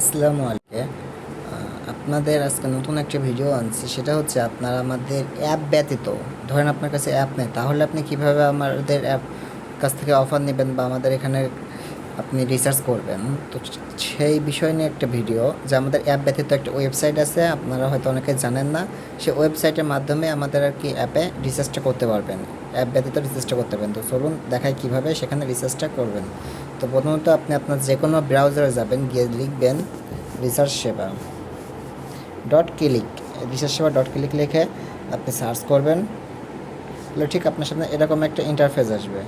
আসসালামু আলাইকুম। আপনাদের আজকে নতুন একটা ভিডিও আনছি, সেটা হচ্ছে আপনারা আমাদের অ্যাপ ব্যতীত, ধরেন আপনার কাছে অ্যাপ নেই, তাহলে আপনি কীভাবে আমাদের অ্যাপ কাছ থেকে অফার নেবেন বা আমাদের এখানে আপনি রিসার্চ করবেন। তো সেই বিষয় নিয়ে একটা ভিডিও যে আমাদের অ্যাপ ব্যতীত একটা ওয়েবসাইট আছে, আপনারা হয়তো অনেকে জানেন না। সেই ওয়েবসাইটের মাধ্যমে আমাদের আর কি অ্যাপে রিসার্চটা করতে পারবেন। অ্যাপ ব্যতীত রিসার্চটা করতে পারবেন। তো চলুন দেখাই কীভাবে সেখানে রিসার্চটা করবেন। তো প্রথমত আপনি আপনার যে কোনো ব্রাউজারে যাবেন, গিয়ে লিখবেন research Sheba dot click research Sheba dot click লিখে আপনি সার্চ করবেন। তাহলে ঠিক আপনার সামনে এরকম একটা ইন্টারফেস আসবে।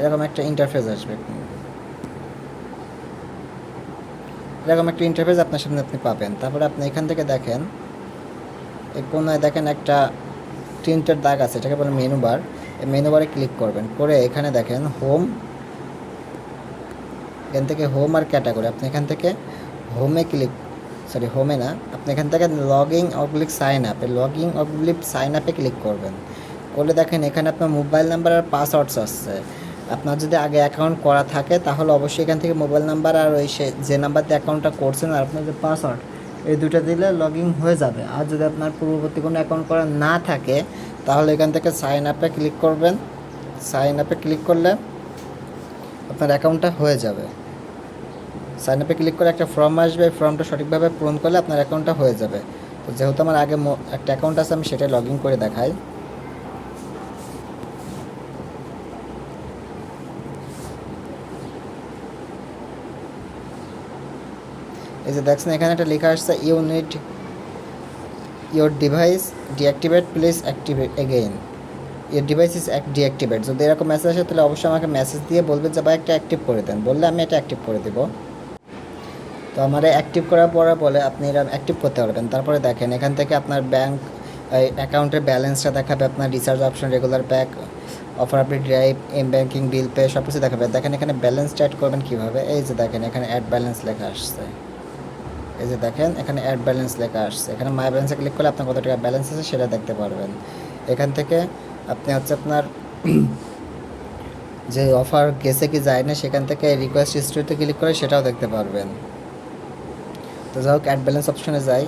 এরকম একটা ইন্টারফেস আসবে। এরকম একটা ইন্টারফেস আপনার সামনে আপনি পাবেন। তারপরে আপনি এখান থেকে দেখেন, এই কোনায় দেখেন একটা তিনটের দাগ আছে, এটাকে বলে মেনু বার এই মেনু বারে ক্লিক করবেন। করে এখানে দেখেন হোম এখান থেকে হোম আর ক্যাটাগরি আপনি এখান থেকে হোমে ক্লিক সরি হোমে না, আপনি এখান থেকে লগিং অবলিক সাইন আপে লগিং অবলিক সাইন আপে ক্লিক করবেন। করলে দেখেন এখানে আপনার মোবাইল নাম্বার আর পাসওয়ার্ডস আসছে। আপনার যদি আগে অ্যাকাউন্ট করা থাকে, তাহলে অবশ্যই এখান থেকে মোবাইল নাম্বার আর ওই সে যে নাম্বার দিয়ে অ্যাকাউন্টটা করছেন আর আপনার যে পাসওয়ার্ড এই দুটো দিলে লগ ইন হয়ে যাবে। আর যদি আপনার পূর্ববর্তী কোনো অ্যাকাউন্ট করা না থাকে, তাহলে এখান থেকে সাইন আপে ক্লিক করবেন। সাইন আপে ক্লিক করলে আপনার অ্যাকাউন্টটা হয়ে যাবে। সাইন আপে ক্লিক করে একটা ফর্ম আসবে, এই ফর্মটা সঠিকভাবে পূরণ করলে আপনার অ্যাকাউন্টটা হয়ে যাবে। তো যেহেতু আমার আগে একটা অ্যাকাউন্ট আছে, আমি সেটা লগ ইন করে দেখাই। এই যে দেখছেন, এখানে একটা লেখা আসছে unit your device deactivate please activate again your device is deactivate যদি এরকম মেসেজ আসে, তাহলে অবশ্যই আমাকে মেসেজ দিয়ে বলবেন যে, ভাই, একটা অ্যাক্টিভ করে দেন। বললে আমি এটা অ্যাক্টিভ করে দেবো। তো আমার অ্যাক্টিভ করার পরে বলে, আপনি এটা অ্যাক্টিভ করতে পারবেন। তারপরে দেখেন, এখান থেকে আপনার ব্যাঙ্ক অ্যাকাউন্টের ব্যালেন্সটা দেখাবে, আপনার recharge option regular pack offer আপনি drive M banking bill pay সব কিছু দেখাবে। দেখেন, এখানে ব্যালেন্স অ্যাড করবেন কীভাবে? এই যে দেখেন, এখানে অ্যাড ব্যালেন্স লেখা আসছে। এই যে দেখেন, এখানে অ্যাড ব্যালেন্স লেখা আসছে। এখানে মাই ব্যালেন্সে ক্লিক করলে আপনার কত টাকা ব্যালেন্স আছে সেটা দেখতে পারবেন। এখান থেকে আপনি হচ্ছে আপনার যে অফার গেছে কি যায় না, সেখান থেকে রিকোয়েস্ট হিস্ট্রিতে ক্লিক করে সেটাও দেখতে পারবেন। তো যাই হোক অ্যাড ব্যালেন্স অপশনে যাই।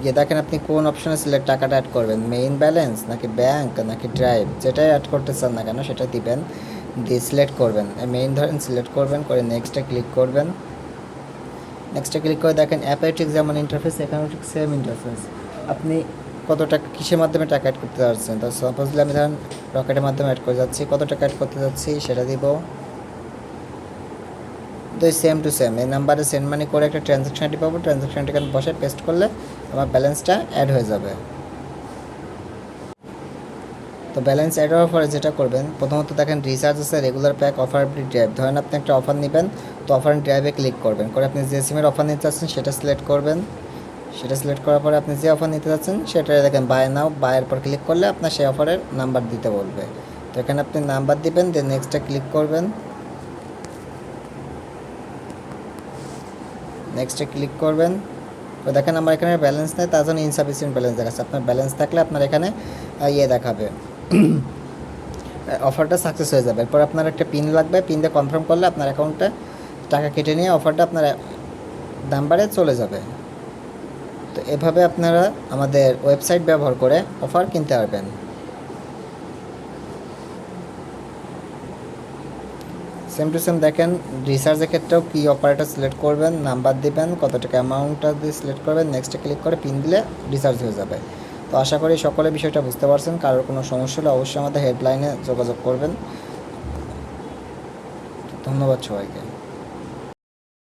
গিয়ে দেখেন আপনি কোন অপশনে সিলেক্ট টাকাটা অ্যাড করবেন। মেইন ব্যালেন্স নাকি ব্যাংক নাকি ড্রাইভ যেটাই অ্যাড করতে চান না কেন সেটা দিবেন। দিয়ে সিলেক্ট করবেন। মেইন ধরেন সিলেক্ট করবেন, করে নেক্সটে ক্লিক করবেন। নেক্সটে ক্লিক করে দেখেন অ্যাপে ঠিক যেমন ইন্টারফেস এখানেও ঠিক সেম ইন্টারফেস আপনি কত টাকা, কিসের মাধ্যমে টাকা অ্যাড করতে যাচ্ছেন? তো সাপোজলি আমি ধরেন রকেটের মাধ্যমে অ্যাড করে যাচ্ছি, কত টাকা অ্যাড করতে যাচ্ছি সেটা দিব। তো সেম টু সেম এই নাম্বারে সেন্ড মানি করে একটা ট্রানজ্যাকশন আইডি পাবো ট্রানজ্যাকশন আইডি বসে পেস্ট করলে আমার ব্যালেন্সটা অ্যাড হয়ে যাবে। তো ব্যালেন্স অ্যাড পরে যেটা করবেন, প্রথমত দেখেন রিচার্জ আছে রেগুলার প্যাক অফার ড্রাইভ ধরেন আপনি একটা অফার নেবেন, তো অফার ড্রাইভে ক্লিক করবেন। করে আপনি যে সিমের অফার নিতে চাচ্ছেন সেটা সিলেক্ট করবেন। সেটা সিলেক্ট করার পরে আপনি যে অফার নিতে চাচ্ছেন সেটা দেখেন বাই নাও বায়ের পর ক্লিক করলে আপনার সেই অফারের নাম্বার দিতে বলবে। তো এখানে আপনি নাম্বার দিবেন দেন নেক্সটে ক্লিক করবেন। নেক্সটে ক্লিক করবেন। তো দেখেন আমার এখানে ব্যালেন্স নেই, তার জন্য ইনসাফিসিয়েন্ট ব্যালেন্স দেখাচ্ছে। আপনার ব্যালেন্স থাকলে আপনার এখানে ইয়ে দেখাবে। অফারটা সাকসেস হয়ে যাবে। এরপর আপনার একটা পিন লাগবে। পিন দিয়ে কনফার্ম করলে আপনার অ্যাকাউন্টে টাকা কেটে নিয়ে অফারটা আপনার নাম্বারে চলে যাবে। তো এভাবে আপনারা আমাদের ওয়েবসাইট ব্যবহার করে অফার কিনতে পারবেন। সেম টু সেম দেখেন রিচার্জের ক্ষেত্রেও কী অপারেটর সিলেক্ট করবেন নাম্বার দিবেন, কত টাকা অ্যামাউন্টটা দিয়ে সিলেক্ট করবেন নেক্সটে ক্লিক করে পিন দিলে রিচার্জ হয়ে যাবে। তো আশা করি সকলে বিষয়টা বুঝতে পারছেন। কারোর কোনো সমস্যা হলে অবশ্যই আমাদের হেল্পলাইনে যোগাযোগ করবেন। ধন্যবাদ সবাইকে।